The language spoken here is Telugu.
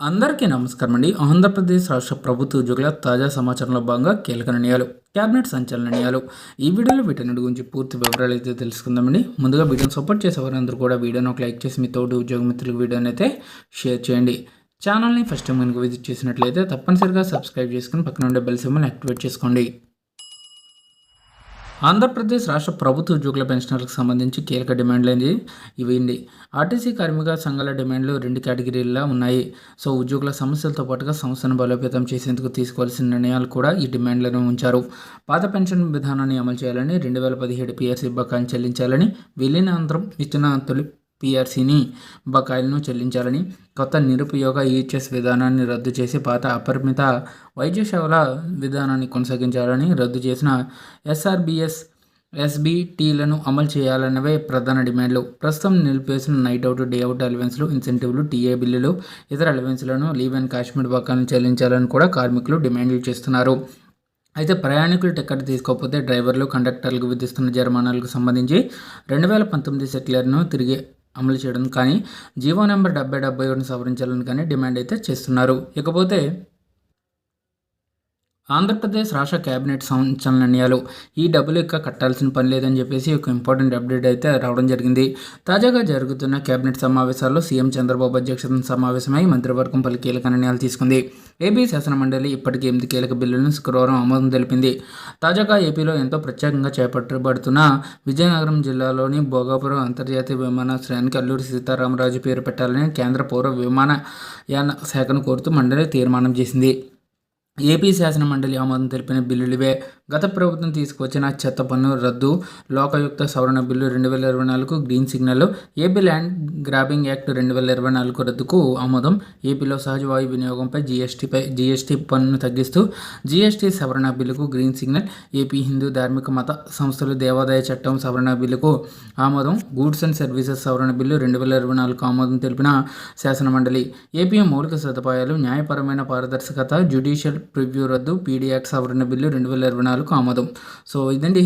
అందరికీ నమస్కారం అండి. ఆంధ్రప్రదేశ్ రాష్ట్ర ప్రభుత్వ ఉద్యోగుల తాజా సమాచారంలో భాగంగా కీలక నిర్ణయాలు క్యాబినెట్ సంచలన నిర్ణయాలు. ఈ వీడియోలో వీటన్నిటి గురించి పూర్తి వివరాలు అయితే తెలుసుకుందామండి. ముందుగా వీడియోని సపోర్ట్ చేసే వారందరూ కూడా వీడియోని ఒక లైక్ చేసి మీ తోటి ఉద్యోగ మిత్రులకు వీడియోని అయితే షేర్ చేయండి. ఛానల్ని ఫస్ట్ టైం కనుక విజిట్ చేసినట్లయితే తప్పనిసరిగా సబ్స్క్రైబ్ చేసుకుని పక్కన ఉండే బెల్ సింబల్ని యాక్టివేట్ చేసుకోండి. ఆంధ్రప్రదేశ్ రాష్ట్ర ప్రభుత్వ ఉద్యోగుల పెన్షనర్లకు సంబంధించి కీలక డిమాండ్లు అనేది ఇవ్వండి ఆర్టీసీ కార్మిక సంఘాల డిమాండ్లు రెండు కేటగిరీల్లో ఉన్నాయి. సో ఉద్యోగుల సమస్యలతో పాటుగా సంస్థను బలోపేతం చేసేందుకు తీసుకోవాల్సిన నిర్ణయాలు కూడా ఈ డిమాండ్లను ఉంచారు. పాత పెన్షన్ విధానాన్ని అమలు చేయాలని రెండు వేల పదిహేడు పిఆర్సీ బకాయిని చెల్లించాలని విలీనాంతరం ఇచ్చిన తొలి పిఆర్సీని బకాయిలను చెల్లించాలని కొత్త నిరుపయోగ ఈచ్ఎస్ విధానాన్ని రద్దు చేసి పాత అపరిమిత వైద్య సేవల విధానాన్ని కొనసాగించాలని రద్దు చేసిన ఎస్ఆర్బిఎస్ ఎస్బిటీలను అమలు చేయాలన్నవే ప్రధాన డిమాండ్లు. ప్రస్తుతం నిలిపేసిన నైట్ అవుట్ డే అవుట్ అలవెన్స్లు ఇన్సెంటివ్లు టీఏ బిల్లులు ఇతర అలవెన్స్లను లీవ్ అండ్ కాశ్మీర్ బకాయిలను చెల్లించాలని కూడా కార్మికులు డిమాండ్లు చేస్తున్నారు. అయితే ప్రయాణికులు టికెట్ తీసుకోకపోతే డ్రైవర్లు కండక్టర్లకు విధిస్తున్న జరిమానాలకు సంబంధించి రెండు వేల పంతొమ్మిది సెటిలర్ను తిరిగి అమలు చేయడం కానీ జీవో నెంబర్ డెబ్బై డెబ్బై ఒకటిని సవరించాలని కానీ డిమాండ్ అయితే చేస్తున్నారు. ఇకపోతే ఆంధ్రప్రదేశ్ రాష్ట్ర కేబినెట్ సంచలన నిర్ణయాలు ఈ డబ్బులు ఇక కట్టాల్సిన పని లేదని చెప్పేసి ఒక ఇంపార్టెంట్ అప్డేట్ అయితే రావడం జరిగింది. తాజాగా జరుగుతున్న కేబినెట్ సమావేశాల్లో సీఎం చంద్రబాబు అధ్యక్షతన సమావేశమై మంత్రివర్గం పలు కీలక నిర్ణయాలు తీసుకుంది. ఏపీ శాసనమండలి ఇప్పటికీ ఎనిమిది కీలక బిల్లులను శుక్రవారం ఆమోదం తెలిపింది. తాజాగా ఏపీలో ఎంతో ప్రత్యేకంగా చేపట్టబడుతున్న విజయనగరం జిల్లాలోని భోగాపురం అంతర్జాతీయ విమానాశ్రయానికి అల్లూరి సీతారామరాజు పేరు పెట్టాలని కేంద్ర పౌర విమానయాన శాఖను కోరుతూ మండలి తీర్మానం చేసింది. ఏపీ శాసన మండలి ఆమోదం తెలిపిన బిల్లులువే గత ప్రభుత్వం తీసుకువచ్చిన చెత్త పన్ను రద్దు లోకయుక్త సవరణ బిల్లు రెండు వేల ఇరవై నాలుగు green signal AP land grabbing act రెండు వేల ఇరవై నాలుగు రద్దుకు ఆమోదం ఏపీలో సహజ వాయు వినియోగంపై జీఎస్టీపై జీఎస్టీ పన్ను తగ్గిస్తూ జీఎస్టీ సవరణ బిల్లుకు గ్రీన్ సిగ్నల్ ఏపీ హిందూ ధార్మిక మత సంస్థలు దేవాదాయ చట్టం సవరణ బిల్లుకు ఆమోదం గూడ్స్ అండ్ సర్వీసెస్ సవరణ బిల్లు రెండు వేల ఇరవై నాలుగు ఆమోదం తెలిపిన శాసన మండలి ఏపీ మౌలిక సదుపాయాలు న్యాయపరమైన పారదర్శకత జ్యుడిషియల్ ప్రివ్యూ రద్దు పీడీ యాక్ట్ సవరణ బిల్లు రెండు వేల ఇరవై నాలుగు ఆమోదం. సో ఇదండి.